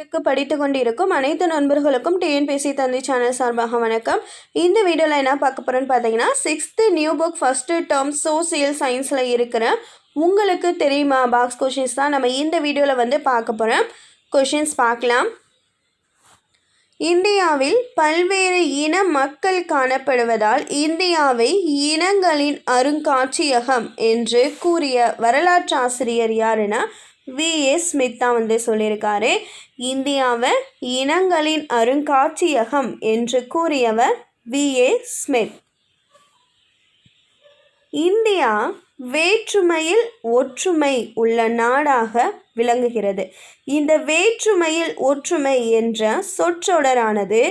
க்கு படித்து கொண்டிருக்கும் அனைத்து நண்பர்களுக்கும் டிஎன்பிசி தந்தி சேனல் சார்பாக வணக்கம். இந்த வீடியோவில் என்ன பார்க்க போகிறோன்னு பார்த்தீங்கன்னா sixth new book first term social சயின்ஸில் இருக்கிற உங்களுக்கு தெரியுமா? பாக்ஸ் கொஷின்ஸ் தான் நம்ம இந்த வீடியோவில் வந்து பார்க்க போகிறோம் கொஷின்ஸ் பார்க்கலாம். இந்தியாவில் பல்வேறு இன மக்கள் காணப்படுவதால் இந்தியாவை இனங்களின் அருங்காட்சியகம் என்று கூறிய வரலாற்றாசிரியர் யாருன்னா வி. எஸ். ஸ்மித் தான் வந்து சொல்லியிருக்காரு. இந்தியாவை இனங்களின் அருங்காட்சியகம் என்று கூறியவர் வி. ஏ. ஸ்மித். இந்தியா வேற்றுமையில் ஒற்றுமை உள்ள நாடாக விளங்குகிறது. இந்த வேற்றுமையில் ஒற்றுமை என்ற சொற்றொடரானது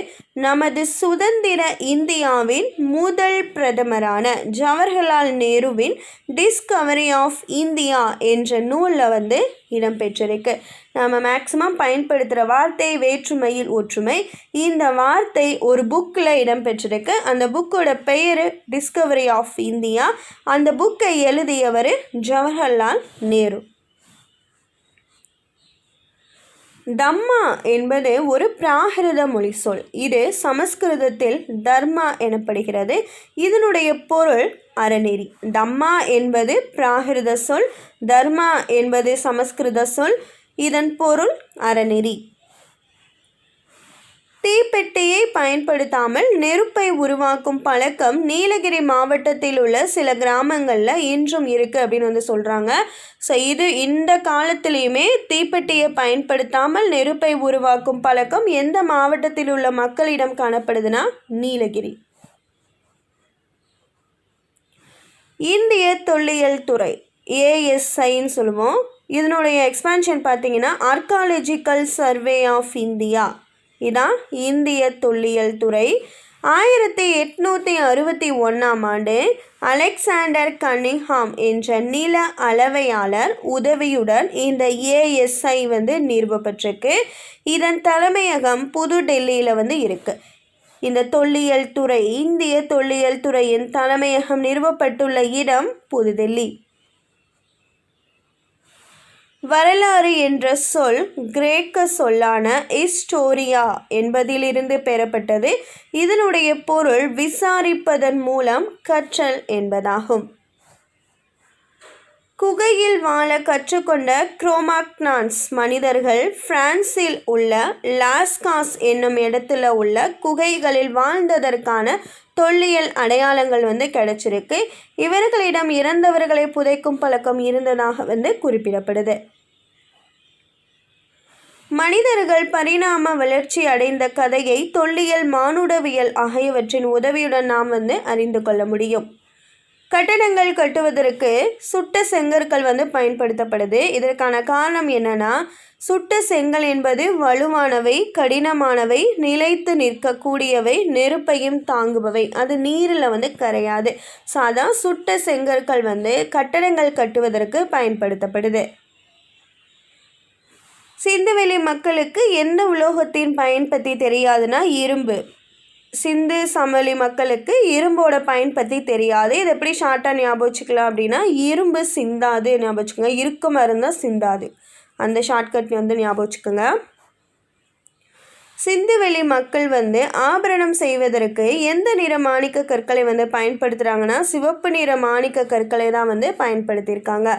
நமது சுதந்திர இந்தியாவின் முதல் பிரதமரான ஜவஹர்லால் நேருவின் டிஸ்கவரி ஆஃப் இந்தியா என்ற நூலில் வந்து இடம்பெற்றிருக்கு. நம்ம மேக்சிமம் பயன்படுத்துகிற வார்த்தை வேற்றுமையில் ஒற்றுமை. இந்த வார்த்தை ஒரு புக்கில் இடம்பெற்றிருக்கு. அந்த புக்கோட பெயர் டிஸ்கவரி ஆஃப் இந்தியா அந்த புக்கை எழுதியவர் ஜவஹர்லால் நேரு. தம்மா என்பது ஒரு பிராகிருத மொழி சொல். இது சமஸ்கிருதத்தில் தர்மா எனப்படுகிறது. இதனுடைய பொருள் அறநெறி. தம்மா என்பது பிராகிருத சொல் தர்மா என்பது சமஸ்கிருத சொல். இதன் பொருள் அறநெறி. தீப்பெட்டியை பயன்படுத்தாமல் நெருப்பை உருவாக்கும் பழக்கம் நீலகிரி மாவட்டத்தில் உள்ள சில கிராமங்களில் இன்றும் இருக்குது அப்படின்னு வந்து சொல்கிறாங்க ஸோ இது இந்த காலத்திலையுமே தீப்பெட்டியை பயன்படுத்தாமல் நெருப்பை உருவாக்கும் பழக்கம் எந்த மாவட்டத்தில் உள்ள மக்களிடம் காணப்படுதுன்னா நீலகிரி. இந்திய தொல்லியல் துறை ஏஎஸ்ஐன்னு சொல்லுவோம். இதனுடைய எக்ஸ்பேன்ஷன் பார்த்தீங்கன்னா ஆர்காலஜிக்கல் சர்வே ஆஃப் இந்தியா இதான் இந்திய தொல்லியல் துறை. ஆயிரத்தி எட்நூற்றி அறுபத்தி ஒன்றாம் ஆண்டு அலெக்சாண்டர் கன்னிங்ஹாம் என்ற நில அளவையாளர் உதவியுடன் இந்த ஏஎஸ்ஐ வந்து நிறுவப்பட்டிருக்கு இதன் தலைமையகம் புது டெல்லியில் வந்து இருக்குது இந்த தொல்லியல் துறை இந்திய தொல்லியல் துறையின் தலைமையகம் நிறுவப்பட்டுள்ள இடம் புதுடெல்லி. வரலாறு என்ற சொல் கிரேக்க சொல்லான இஸ்டோரியா என்பதிலிருந்து பெறப்பட்டது. இதனுடைய பொருள் விசாரிப்பதன் மூலம் கற்றல் என்பதாகும். குகையில் வாழ கற்றுக்கொண்ட குரோமாக்னான்ஸ் மனிதர்கள் பிரான்சில் உள்ள லாஸ்காஸ் என்னும் இடத்துல உள்ள குகைகளில் வாழ்ந்ததற்கான தொல்லியல் அடையாளங்கள் வந்து கிடைச்சிருக்கு. இவர்களிடம் இறந்தவர்களை புதைக்கும் பழக்கம் இருந்ததாக வந்து குறிப்பிடப்படுது. மனிதர்கள் பரிணாம வளர்ச்சி அடைந்த கதையை தொல்லியல் மானுடவியல் ஆகியவற்றின் உதவியுடன் நாம் வந்து அறிந்து கொள்ள முடியும். கட்டடங்கள் கட்டுவதற்கு சுட்ட செங்கற்கள் வந்து பயன்படுத்தப்படுது. இதற்கான காரணம் என்னன்னா சுட்ட செங்கல் என்பது வலுவானவை கடினமானவை நிலைத்து நிற்கக்கூடியவை நெருப்பையும் தாங்குபவை. அது நீரில் வந்து கரையாது. ஸோ அதான் சுட்ட செங்கற்கள் வந்து கட்டடங்கள் கட்டுவதற்கு பயன்படுத்தப்படுது. சிந்துவெளி மக்களுக்கு எந்த உலோகத்தின் பயன் பற்றி தெரியாதுன்னா இரும்பு. சிந்து சமவெளி மக்களுக்கு இரும்போட பயன் பற்றி தெரியாது. இது எப்படி ஷார்ட்டாக ஞாபகம் வச்சுக்கலாம் அப்படின்னா இரும்பு சிந்தாது ஞாபகம் வச்சுக்கோங்க. இறுக்கமாக இருந்தால் சிந்தாது. அந்த ஷார்ட்கட் வந்து ஞாபகம் வச்சுக்கோங்க. சிந்துவெளி மக்கள் வந்து ஆபரணம் செய்வதற்கு எந்த நிற மாணிக்க கற்களை வந்து பயன்படுத்துகிறாங்கன்னா சிவப்பு நிற மாணிக்க கற்களை தான் வந்து பயன்படுத்தியிருக்காங்க.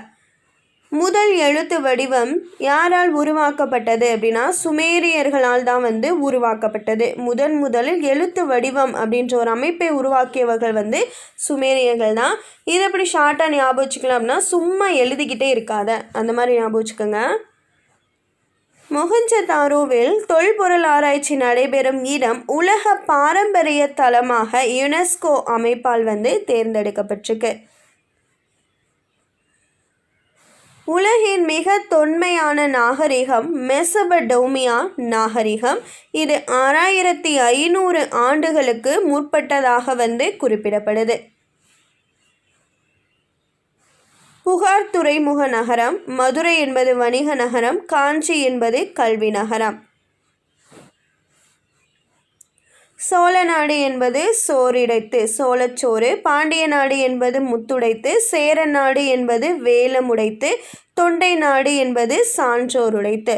முதல் எழுத்து வடிவம் யாரால் உருவாக்கப்பட்டது அப்படின்னா சுமேரியர்களால் தான் வந்து உருவாக்கப்பட்டது. முதன் முதலில் எழுத்து வடிவம் அப்படின்ற ஒரு அமைப்பை உருவாக்கியவர்கள் வந்து சுமேரியர்கள் தான். இதை எப்படி ஷார்ட்டாக ஞாபகம் வச்சுக்கலாம் அப்படின்னா சும்மா எழுதிக்கிட்டே இருக்காத. அந்த மாதிரி ஞாபகம் வச்சுக்கோங்க மொஹஞ்சதாரோவில் தொல்பொருள் ஆராய்ச்சி நடைபெறும் இடம் உலக பாரம்பரிய தலமாக யுனெஸ்கோ அமைப்பால் வந்து தேர்ந்தெடுக்கப்பட்டிருக்கு. உலகின் மிக தொன்மையான நாகரிகம் மெசபடோமியா நாகரிகம். இது ஆறாயிரத்தி ஐநூறு ஆண்டுகளுக்கு முற்பட்டதாக வந்து குறிப்பிடப்படுது. புகார் துறைமுக நகரம் மதுரை என்பது வணிக நகரம் காஞ்சி என்பது கல்வி நகரம். சோழ நாடு என்பது சோறிடைத்து சோழச்சோறு பாண்டிய நாடு என்பது முத்துடைத்து சேர நாடு என்பது வேலமுடைத்து தொண்டை நாடு என்பது சான்றோருடைத்து.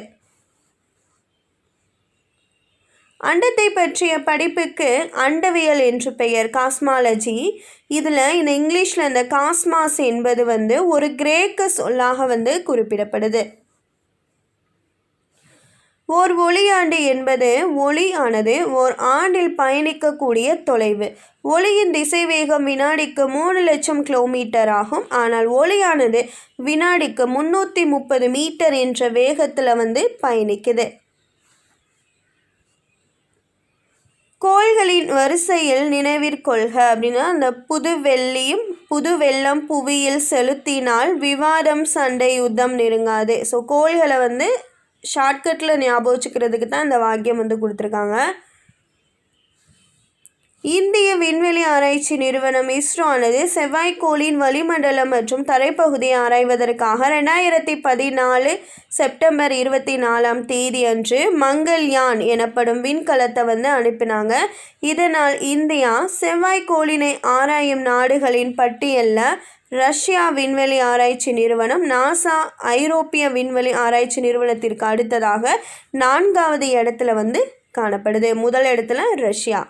அண்டத்தை பற்றிய படிப்புக்கு அண்டவியல் என்று பெயர் காஸ்மாலஜி. இதில் இந்த இங்கிலீஷில் இந்த காஸ்மாஸ் என்பது வந்து ஒரு கிரேக்க சொல்லாக வந்து குறிப்பிடப்படுது. ஓர் ஒளியாண்டு என்பது ஒளி ஆனது ஓர் ஆண்டில் பயணிக்கக்கூடிய தொலைவு. ஒளியின் திசைவேகம் வினாடிக்கு மூணு லட்சம் கிலோமீட்டர் ஆகும். ஆனால் ஒளியானது வினாடிக்கு முந்நூற்றி முப்பது மீட்டர் என்ற வேகத்தில் வந்து பயணிக்குது. கோள்களின் வரிசையில் நினைவிற்கொள்க அப்படின்னா அந்த புது வெள்ளியும் புது வெள்ளம் புவியில் செலுத்தினால் விவாதம் சண்டை யுத்தம் நெருங்காது. ஸோ கோள்களை வந்து ஷார்ட்கட்டில் ஞாபகம் வச்சுக்கிறதுக்கு தான் இந்த வாக்கியம் வந்து கொடுத்துருக்காங்க. இந்திய விண்வெளி ஆராய்ச்சி நிறுவனம் இஸ்ரோ ஆனது செவ்வாய்க்கோளின் வளிமண்டலம் மற்றும் தரைப்பகுதியை ஆராய்வதற்காக ரெண்டாயிரத்தி பதினாலு செப்டம்பர் இருபத்தி நாலாம் தேதி அன்று மங்கள்யான் எனப்படும் விண்கலத்தை வந்து அனுப்பினாங்க. இதனால் இந்தியா செவ்வாய்க்கோளினை ஆராயும் நாடுகளின் பட்டியலில் ரஷ்யா விண்வெளி ஆராய்ச்சி நிறுவனம் நாசா ஐரோப்பிய விண்வெளி ஆராய்ச்சி நிறுவனத்திற்கு அடுத்ததாக நான்காவது இடத்துல வந்து காணப்படுது. முதல் இடத்துல ரஷ்யா.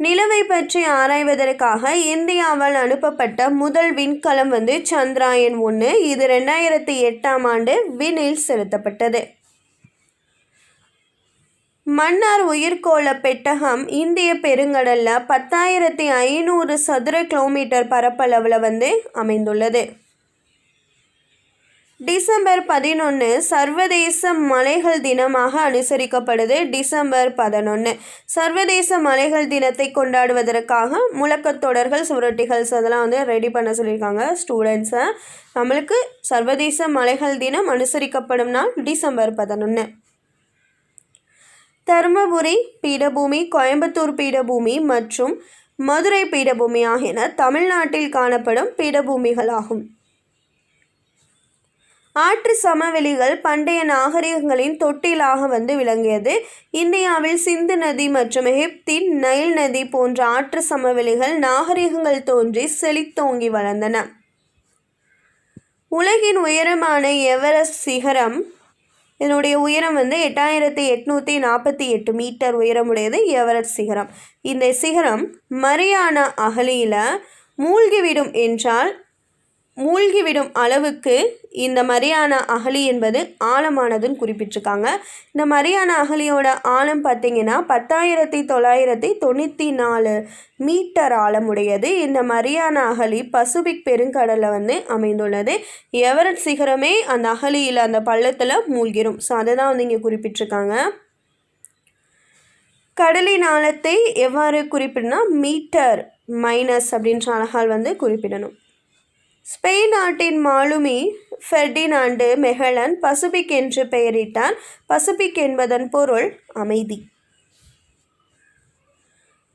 நிலவை பற்றி ஆராய்வதற்காக இந்தியாவால் அனுப்பப்பட்ட முதல் விண்கலம் வந்து சந்திராயன் ஒன்று இது ரெண்டாயிரத்தி எட்டாம் ஆண்டு விண்ணில் செலுத்தப்பட்டது. மன்னார் உயிர்கோள பெட்டகம் இந்திய பெருங்கடலில் பத்தாயிரத்தி ஐநூறு சதுர கிலோமீட்டர் பரப்பளவில் வந்து அமைந்துள்ளது. டிசம்பர் பதினொன்று சர்வதேச மலைகள் தினமாக அனுசரிக்கப்படுது டிசம்பர் பதினொன்று சர்வதேச மலைகள் தினத்தை கொண்டாடுவதற்காக முழக்கத்தொடர்கள் சுவரொட்டிகள்ஸ் அதெல்லாம் வந்து ரெடி பண்ண சொல்லியிருக்காங்க ஸ்டூடெண்ட்ஸை நம்மளுக்கு சர்வதேச மலைகள் தினம் அனுசரிக்கப்படும் நாள் டிசம்பர் பதினொன்று தருமபுரி பீடபூமி கோயம்புத்தூர் பீடபூமி மற்றும் மதுரை பீடபூமி ஆகியன தமிழ்நாட்டில் காணப்படும் பீடபூமிகளாகும். ஆற்று சமவெளிகள் பண்டைய நாகரிகங்களின் தொட்டிலாக வந்து விளங்கியது. இந்தியாவில் சிந்து நதி மற்றும் எகிப்தின் நைல் நதி போன்ற ஆற்று சமவெளிகள் நாகரிகங்கள் தோன்றி செழித்தோங்கி வளர்ந்தன. உலகின் உயரமான எவரெஸ்ட் சிகரம் இதனுடைய உயரம் வந்து எட்டாயிரத்தி எட்நூற்றி நாற்பத்தி எட்டு மீட்டர் உயரமுடையது எவரட் சிகரம். இந்த சிகரம் மரியானா அகலியில் மூழ்கிவிடும் என்றால் மூழ்கிவிடும் அளவுக்கு இந்த மரியானா அகழி என்பது ஆழமானதுன்னு குறிப்பிட்டிருக்காங்க. இந்த மரியானா அகழியோட ஆழம் பார்த்திங்கன்னா பத்தாயிரத்தி தொள்ளாயிரத்தி தொண்ணூற்றி நாலு மீட்டர் ஆழமுடையது. இந்த மரியானா அகழி பசுபிக் பெருங்கடலில் வந்து அமைந்துள்ளது. எவரட் சிகரமே அந்த அகழியில் அந்த பள்ளத்தில் மூழ்கிடும் ஸோ அதை தான் வந்து இங்கே குறிப்பிட்டிருக்காங்க. கடலின் ஆழத்தை எவ்வாறு குறிப்பிடனா மீட்டர் மைனஸ் அப்படின்ற அழகால் வந்து குறிப்பிடணும். ஸ்பெயின் நாட்டின் மாலுமி ஃபெர்டினாண்டு மெஹலன் பசிபிக் என்று பெயரிட்டார் பசிபிக் என்பதன் பொருள் அமைதி.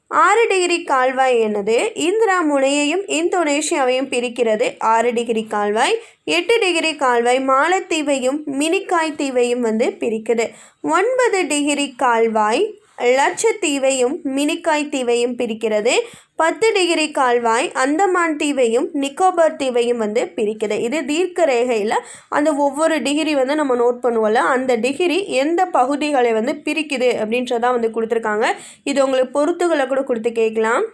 ஆறு டிகிரி கால்வாய் என்னது? இந்திரா முனையையும் இந்தோனேஷியாவையும் பிரிக்கிறது. ஆறு டிகிரி கால்வாய். எட்டு டிகிரி கால்வாய் மாலத்தீவையும் மினிக்காய் தீவையும் வந்து பிரிக்குது. ஒன்பது டிகிரி கால்வாய் லட்சத்தீவையும் மினிக்காய் தீவையும் பிரிக்கிறது. பத்து டிகிரி கால்வாய் அந்தமான் தீவையும் நிக்கோபார் தீவையும் வந்து பிரிக்குது இது தீர்க்க ரேகையில் அந்த ஒவ்வொரு டிகிரி வந்து நம்ம நோட் பண்ணுவோம்ல அந்த டிகிரி எந்த பகுதிகளை வந்து பிரிக்குது அப்படின்றதான் வந்து கொடுத்துருக்காங்க. இது உங்களுக்கு பொறுத்துகளை கூட கொடுத்து கேட்கலாம்.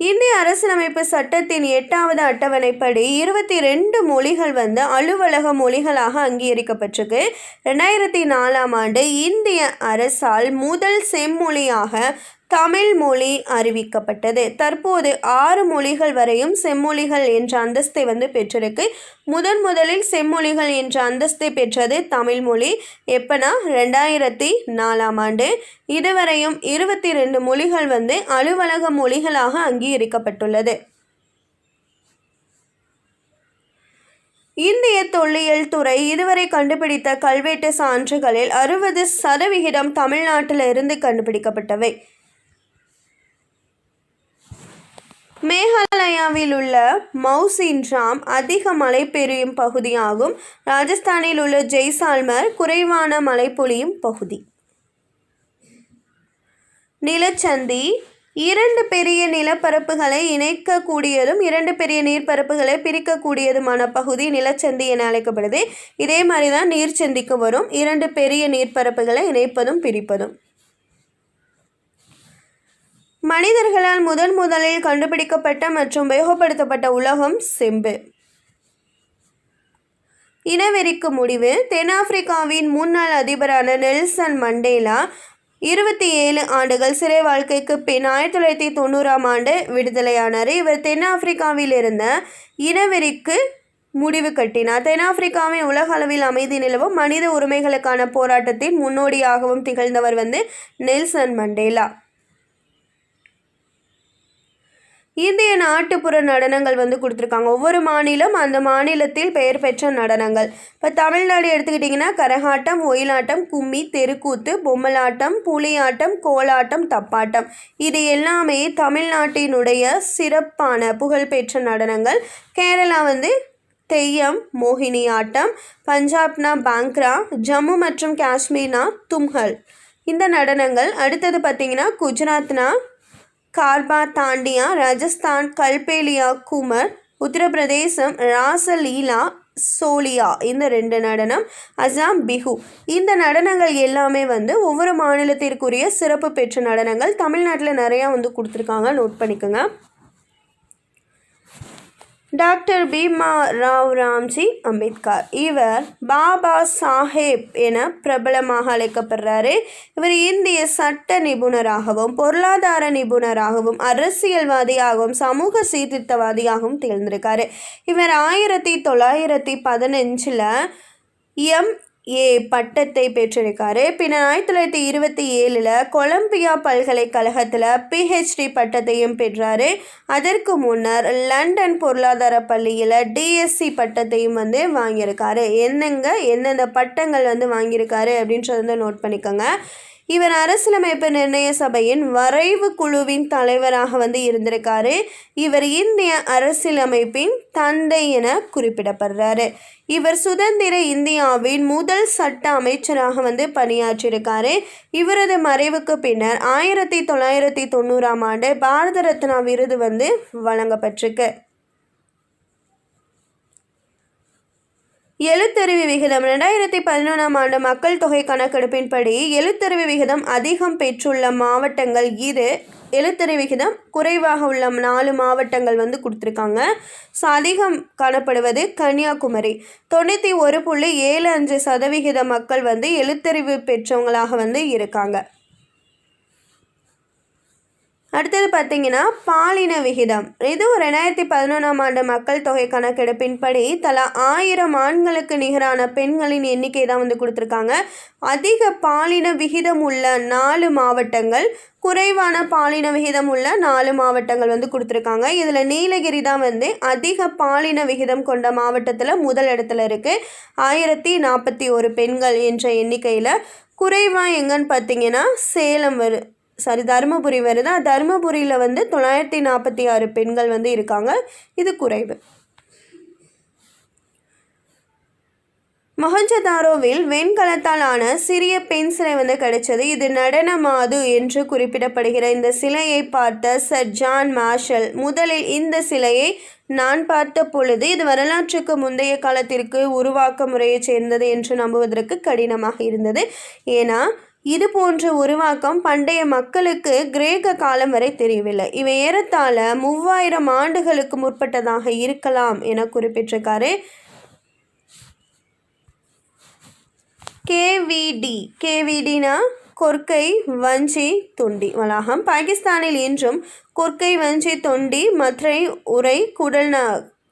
இந்திய அரசியலமைப்பு சட்டத்தின் எட்டாவது அட்டவணைப்படி இருபத்தி ரெண்டு மொழிகள் வந்து அலுவலக மொழிகளாக அங்கீகரிக்கப்பட்டிருக்கு. ரெண்டாயிரத்தி நாலாம் ஆண்டு இந்திய அரசால் முதல் செம்மொழியாக தமிழ் மொழி அறிவிக்கப்பட்டது. தற்போது ஆறு மொழிகள் வரையும் செம்மொழிகள் என்ற அந்தஸ்தை வந்து பெற்றிருக்கு. முதன் முதலில் செம்மொழிகள் என்ற அந்தஸ்தை பெற்றது தமிழ் மொழி. எப்பனா ரெண்டாயிரத்தி நாலாம் ஆண்டு. இதுவரையும் இருபத்தி ரெண்டு மொழிகள் வந்து அலுவலக மொழிகளாக அங்கீகரிக்கப்பட்டுள்ளது. இந்திய தொல்லியல் துறை இதுவரை கண்டுபிடித்த கல்வெட்டு சான்றுகளில் அறுபது சதவிகிதம் தமிழ்நாட்டிலிருந்து கண்டுபிடிக்கப்பட்டவை. மேகாலயாவில் உள்ள மவுசின்ராம் அதிக மழை பெய்யும் பகுதியாகும். ராஜஸ்தானில் உள்ள ஜெய்சால்மர் குறைவான மழை பொழியும் பகுதி. நிலச்சந்தி இரண்டு பெரிய நிலப்பரப்புகளை இணைக்கக்கூடியதும் இரண்டு பெரிய நீர்ப்பரப்புகளை பிரிக்கக்கூடியதுமான பகுதி நிலச்சந்தி என அழைக்கப்படுது. இதே மாதிரி தான் நீர்ச்சந்திக்கு வரும். இரண்டு பெரிய நீர்ப்பரப்புகளை இணைப்பதும் பிரிப்பதும். மனிதர்களால் முதன் முதலில் கண்டுபிடிக்கப்பட்ட மற்றும் உபயோகப்படுத்தப்பட்ட உலகம் செம்பு. இனவெறிக்கு முடிவு. தென்னாப்பிரிக்காவின் முன்னாள் அதிபரான நெல்சன் மண்டேலா இருபத்தி ஏழு ஆண்டுகள் சிறை வாழ்க்கைக்கு பின் ஆயிரத்தி தொள்ளாயிரத்தி தொண்ணூறாம் ஆண்டு விடுதலையானார். இவர் தென்னாப்பிரிக்காவில் இருந்த இனவெறிக்கு முடிவு கட்டினார். தென்னாப்பிரிக்காவின் உலக அளவில் அமைதி நிலவும் மனித உரிமைகளுக்கான போராட்டத்தின் முன்னோடியாகவும் திகழ்ந்தவர் வந்து நெல்சன் மண்டேலா. இந்திய நாட்டுப்புற நடனங்கள் வந்து கொடுத்துருக்காங்க. ஒவ்வொரு மாநிலம் அந்த மாநிலத்தில் பெயர் பெற்ற நடனங்கள். இப்போ தமிழ்நாடு எடுத்துக்கிட்டிங்கன்னா கரகாட்டம் ஒயிலாட்டம் கும்மி தெருக்கூத்து பொம்மலாட்டம் புலியாட்டம் கோலாட்டம் தப்பாட்டம். இது எல்லாமே தமிழ்நாட்டினுடைய சிறப்பான புகழ்பெற்ற நடனங்கள். கேரளா வந்து தெய்யம் மோகினி ஆட்டம் பஞ்சாப்னா பாங்க்ரா ஜம்மு மற்றும் காஷ்மீர்னா தும்ஹல். இந்த நடனங்கள். அடுத்தது பார்த்திங்கன்னா குஜராத்னா கார்பா தாண்டியா ராஜஸ்தான் கல்பேலியா குமர் உத்தரப்பிரதேசம் ராசலீலா சோலியா இந்த ரெண்டு நடனம் அசாம் பிஹு. இந்த நடனங்கள் எல்லாமே வந்து ஒவ்வொரு மாநிலத்திற்குரிய சிறப்பு பெற்ற நடனங்கள். தமிழ்நாட்டில் நிறையா வந்து கொடுத்துருக்காங்க. நோட் பண்ணிக்கோங்க. டாக்டர் பீமா ராவ் ராம்ஜி அம்பேத்கர். இவர் பாபா சாஹேப் என பிரபலமாக அழைக்கப்படுறாரு. இவர் இந்திய சட்ட நிபுணராகவும் பொருளாதார நிபுணராகவும் அரசியல்வாதியாகவும் சமூக சீர்திருத்தவாதியாகவும் திகழ்ந்திருக்காரு. இவர் ஆயிரத்தி தொள்ளாயிரத்தி பதினஞ்சில் எம். ஏ பட்டத்தை பெற்றிருக்காரு. பின்னர் ஆயிரத்தி தொள்ளாயிரத்தி இருபத்தி ஏழில் கொலம்பியா பல்கலைக்கழகத்தில் பிஹெச்டி பட்டத்தையும் பெற்றார். அதற்கு முன்னர் லண்டன் பொருளாதார பள்ளியில் டிஎஸ்சி பட்டத்தையும் வந்து வாங்கியிருக்காரு. என்னங்க எந்தெந்த பட்டங்கள் வந்து வாங்கியிருக்காரு அப்படின்றத வந்து நோட் பண்ணிக்கோங்க. இவர் அரசியலமைப்பு நிர்ணய சபையின் வரைவு குழுவின் தலைவராக வந்து இருந்திருக்காரு. இவர் இந்திய அரசியலமைப்பின் தந்தை என குறிப்பிடப்படுறாரு. இவர் சுதந்திர இந்தியாவின் முதல் சட்ட அமைச்சராக வந்து பணியாற்றியிருக்காரு. இவரது மறைவுக்கு பின்னர் ஆயிரத்தி தொள்ளாயிரத்தி தொண்ணூறாம் ஆண்டு பாரத ரத்னா விருது வந்து வழங்கப்பட்டிருக்கு. எழுத்தறிவு விகிதம். ரெண்டாயிரத்தி பதினொன்றாம் ஆண்டு மக்கள் தொகை கணக்கெடுப்பின்படி எழுத்தறிவு விகிதம் அதிகம் பெற்றுள்ள மாவட்டங்கள் இது. எழுத்தறிவு விகிதம் குறைவாக உள்ள நாலு மாவட்டங்கள் வந்து கொடுத்துருக்காங்க. ஸோ அதிகம் காணப்படுவது கன்னியாகுமரி. தொண்ணூற்றி ஒரு புள்ளி ஏழு அஞ்சு சதவிகித மக்கள் வந்து எழுத்தறிவு பெற்றவங்களாக வந்து இருக்காங்க. அடுத்தது பார்த்தீங்கன்னா பாலின விகிதம். இது ரெண்டாயிரத்தி பதினொன்றாம் ஆண்டு மக்கள் தொகை கணக்கெடுப்பின்படி தலா ஆயிரம் ஆண்களுக்கு நிகரான பெண்களின் எண்ணிக்கை தான் வந்து கொடுத்துருக்காங்க. அதிக பாலின விகிதம் உள்ள நாலு மாவட்டங்கள் குறைவான பாலின விகிதம் உள்ள நாலு மாவட்டங்கள் வந்து கொடுத்துருக்காங்க. இதில் நீலகிரி தான் வந்து அதிக பாலின விகிதம் கொண்ட மாவட்டத்தில் முதல் இடத்துல இருக்குது ஆயிரத்தி நாற்பத்தி ஒரு பெண்கள் என்ற எண்ணிக்கையில் குறைவாக எங்கன்னு பார்த்தீங்கன்னா சேலம் வரு சாரி தருமபுரி வருதா தருமபுரியில் வந்து தொள்ளாயிரத்தி நாற்பத்தி ஆறு பெண்கள் வந்து இருக்காங்க. இது குறைவு. மொஹஞ்சதாரோவில் வெண்கலத்தால் ஆன சிறிய பெண் சிலை வந்து கிடைச்சது. இது நடனமாது என்று குறிப்பிடப்படுகிற இந்த சிலையை பார்த்த சர் ஜான் மார்ஷல் முதலில் இந்த சிலையை நான் பார்த்த பொழுது இது வரலாற்றுக்கு முந்தைய காலத்திற்கு உருவாக்க முறையைச் சேர்ந்தது என்று நம்புவதற்கு கடினமாக இருந்தது. ஏன்னா இது போன்ற உருவாக்கம் பண்டைய மக்களுக்கு கிரேக்க காலம் வரை தெரியவில்லை. இவை ஏறத்தாழ மூவாயிரம் ஆண்டுகளுக்கு முற்பட்டதாக இருக்கலாம் என குறிப்பிட்டிருக்காரு. கேவிடி. கேவிடினா கொர்க்கை வஞ்சி தொண்டி. வளாகம். பாகிஸ்தானில் இன்றும் கொர்க்கை வஞ்சி தொண்டி மற்றை உரை குடல்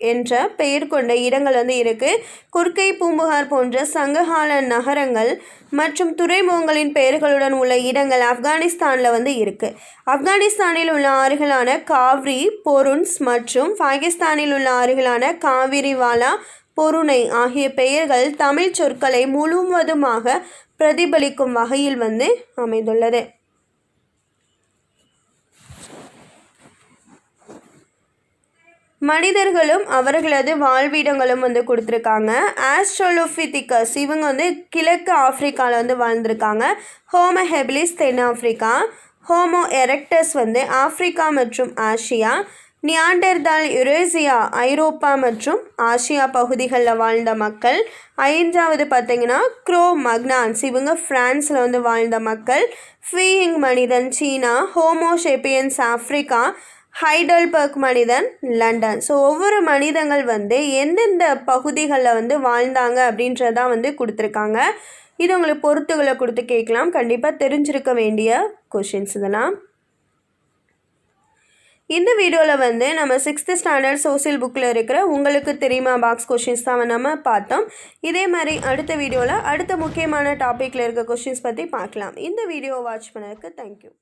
என்ற பெயர் கொண்ட இடங்கள் வந்து இருக்குது குர்க்கை பூம்புகார் போன்ற சங்ககால நகரங்கள் மற்றும் துறைமுகங்களின் பெயர்களுடன் உள்ள இடங்கள் ஆப்கானிஸ்தானில் வந்து இருக்குது ஆப்கானிஸ்தானில் உள்ள ஆறுகளான காவ்ரி பொருன்ஸ் மற்றும் பாகிஸ்தானில் உள்ள ஆறுகளான காவிரிவாலா பொருணை ஆகிய பெயர்கள் தமிழ் சொற்களை முழுவதுமாக பிரதிபலிக்கும் வகையில் வந்து அமைந்துள்ளது. மனிதர்களும் அவர்களது வாழ்விடங்களும் வந்து கொடுத்துருக்காங்க. ஆஸ்ட்ரோலோஃபித்திகஸ் இவங்க வந்து கிழக்கு ஆப்பிரிக்காவில் வந்து வாழ்ந்திருக்காங்க. ஹோமஹெபிலிஸ் தென்னாப்பிரிக்கா ஹோமோ எரெக்டஸ் வந்து ஆப்பிரிக்கா மற்றும் ஆசியா. நியாண்டர்தால் யுரேசியா ஐரோப்பா மற்றும் ஆசியா பகுதிகளில் வாழ்ந்த மக்கள். ஐந்தாவது பார்த்தீங்கன்னா க்ரோ மக்னான்ஸ் இவங்க ஃப்ரான்ஸில் வந்து வாழ்ந்த மக்கள். ஃபீயிங் மனிதன் China. Homo sapiens Africa Heidelberg மனிதன் லண்டன். ஸோ ஒவ்வொரு மனிதங்கள் வந்து எந்தெந்த பகுதிகளில் வந்து வாழ்ந்தாங்க அப்படின்றதான் வந்து கொடுத்துருக்காங்க. இது உங்களுக்கு பொறுத்துகளை கொடுத்து கேட்கலாம். கண்டிப்பாக தெரிஞ்சிருக்க வேண்டிய கொஷின்ஸ் இதெல்லாம். இந்த வீடியோவில் வந்து நம்ம சிக்ஸ்த்து ஸ்டாண்டர்ட் சோசியல் புக்கில் இருக்கிற உங்களுக்கு தெரியுமா பாக்ஸ் கொஷின்ஸ் தான் நம்ம பார்த்தோம். இதே மாதிரி அடுத்த வீடியோவில் அடுத்த முக்கியமான டாப்பிக்கில் இருக்க கொஷின்ஸ் பற்றி பார்க்கலாம். இந்த வீடியோ வாட்ச் பண்ணதுக்கு தேங்க்யூ